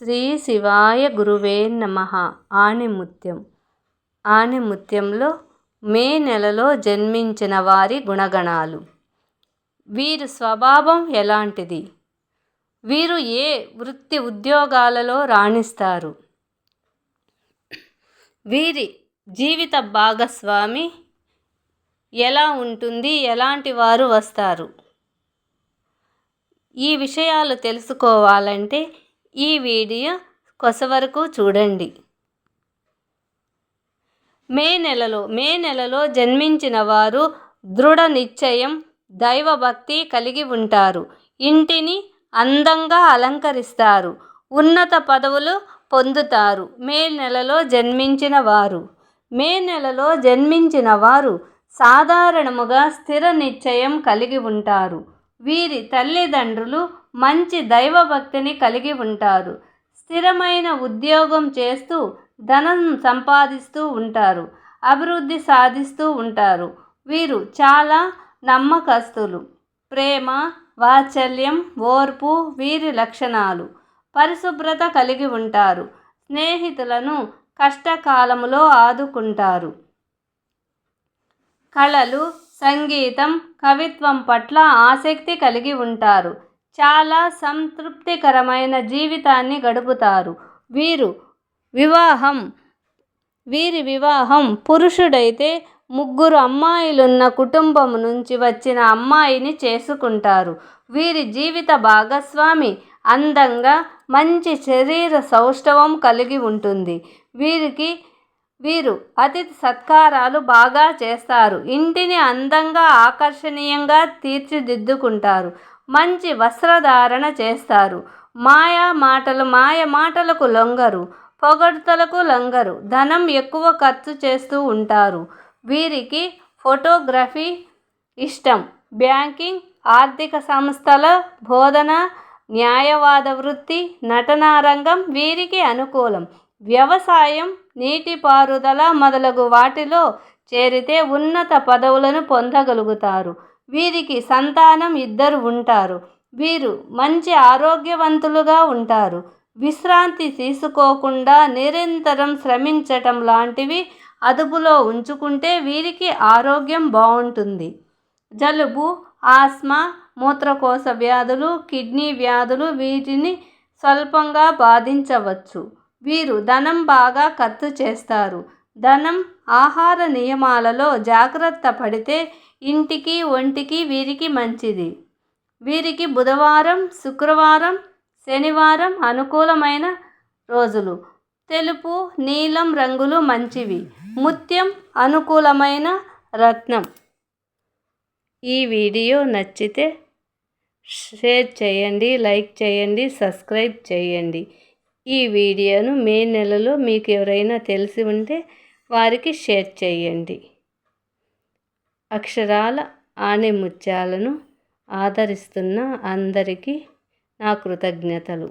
శ్రీ శివాయ గురువే నమ. ఆణిముత్యం ఆణిముత్యంలో మే నెలలో జన్మించిన వారి గుణగణాలు. వీరి స్వభావం ఎలాంటిది? వీరు ఏ వృత్తి ఉద్యోగాలలో రాణిస్తారు? వీరి జీవిత భాగస్వామి ఎలా ఉంటుంది? ఎలాంటి వారు వస్తారు? ఈ విషయాలు తెలుసుకోవాలంటే ఈ వీడియో కొసవరకు చూడండి. మే నెలలో మే నెలలో జన్మించిన వారు దృఢ నిశ్చయం దైవభక్తి కలిగి ఉంటారు. ఇంటిని అందంగా అలంకరిస్తారు. ఉన్నత పదవులు పొందుతారు. మే నెలలో జన్మించిన వారు. మే నెలలో జన్మించిన వారు సాధారణముగా స్థిర నిశ్చయం కలిగి ఉంటారు. వీరి తల్లిదండ్రులు మంచి దైవభక్తిని కలిగి ఉంటారు. స్థిరమైన ఉద్యోగం చేస్తూ ధనం సంపాదిస్తూ ఉంటారు. అభివృద్ధి సాధిస్తూ ఉంటారు. వీరు చాలా నమ్మకస్తులు. ప్రేమ వాత్సల్యం ఓర్పు వీరి లక్షణాలు. పరిశుభ్రత కలిగి ఉంటారు. స్నేహితులను కష్టకాలములో ఆదుకుంటారు. కళలు సంగీతం కవిత్వం పట్ల ఆసక్తి కలిగి ఉంటారు. చాలా సంతృప్తికరమైన జీవితాన్ని గడుపుతారు. వీరు వివాహం వీరి వివాహం పురుషుడైతే ముగ్గురు అమ్మాయిలున్న కుటుంబం నుంచి వచ్చిన అమ్మాయిని చేసుకుంటారు. వీరి జీవిత భాగస్వామి అందంగా మంచి శరీర సౌష్ఠవం కలిగి ఉంటుంది. వీరికి వీరు అతిథి సత్కారాలు బాగా చేస్తారు. ఇంటిని అందంగా ఆకర్షణీయంగా తీర్చిదిద్దుకుంటారు. మంచి వస్త్రధారణ చేస్తారు. మాయా మాటలు మాయ మాటలకు లొంగరు. పొగడ్తలకు లొంగరు. ధనం ఎక్కువ ఖర్చు చేస్తూ ఉంటారు. వీరికి ఫోటోగ్రఫీ ఇష్టం. బ్యాంకింగ్ ఆర్థిక సంస్థల బోధన న్యాయవాద వృత్తి నటనారంగం వీరికి అనుకూలం. వ్యవసాయం నీటిపారుదల మొదలగు వాటిలో చేరితే ఉన్నత పదవులను పొందగలుగుతారు. వీరికి సంతానం ఇద్దరు ఉంటారు. వీరు మంచి ఆరోగ్యవంతులుగా ఉంటారు. విశ్రాంతి తీసుకోకుండా నిరంతరం శ్రమించటం లాంటివి అదుపులో ఉంచుకుంటే వీరికి ఆరోగ్యం బాగుంటుంది. జలుబు ఆస్మా మూత్రకోశ వ్యాధులు కిడ్నీ వ్యాధులు వీటిని స్వల్పంగా బాధించవచ్చు. వీరు ధనం బాగా ఖర్చు చేస్తారు. ధనం ఆహార నియమాలలో జాగ్రత్త పడితే ఇంటికి ఒంటికి వీరికి మంచిది. వీరికి బుధవారం శుక్రవారం శనివారం అనుకూలమైన రోజులు. తెలుపు నీలం రంగులు మంచివి. ముత్యం అనుకూలమైన రత్నం. ఈ వీడియో నచ్చితే షేర్ చేయండి లైక్ చేయండి సబ్స్క్రైబ్ చేయండి. ఈ వీడియోను మే నెలలో మీకు ఎవరైనా తెలిసి ఉంటే వారికి షేర్ చేయండి. అక్షరాల ఆణిముత్యాలను ఆదరిస్తున్న అందరికీ నా కృతజ్ఞతలు.